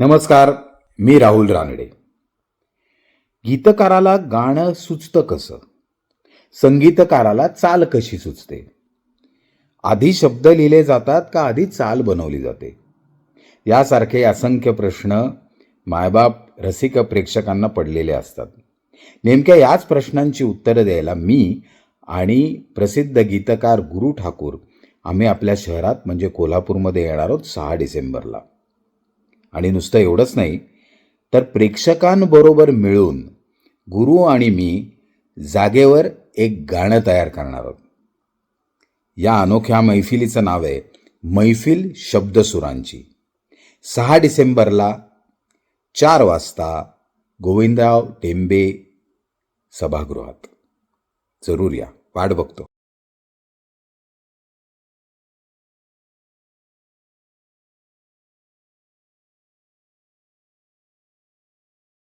नमस्कार मी राहुल रानडे. गीतकाराला गाणं सुचतं कसं? संगीतकाराला चाल कशी सुचते? आधी शब्द लिहिले जातात का आधी चाल बनवली जाते? यासारखे असंख्य प्रश्न मायबाप रसिक प्रेक्षकांना पडलेले असतात. नेमक्या याच प्रश्नांची उत्तरं द्यायला मी आणि प्रसिद्ध गीतकार गुरु ठाकूर आम्ही आपल्या शहरात म्हणजे कोल्हापूरमध्ये येणार आहोत सहा डिसेंबरला. आणि नुसतं एवढंच नाही तर प्रेक्षकांबरोबर मिळून गुरु आणि मी जागेवर एक गाणं तयार करणार आहोत. या अनोख्या मैफिलीचं नाव आहे मैफिल शब्दसुरांची. सहा डिसेंबरला चार वाजता गोविंदराव टेंबे सभागृहात. जरूर या वाट बघतो.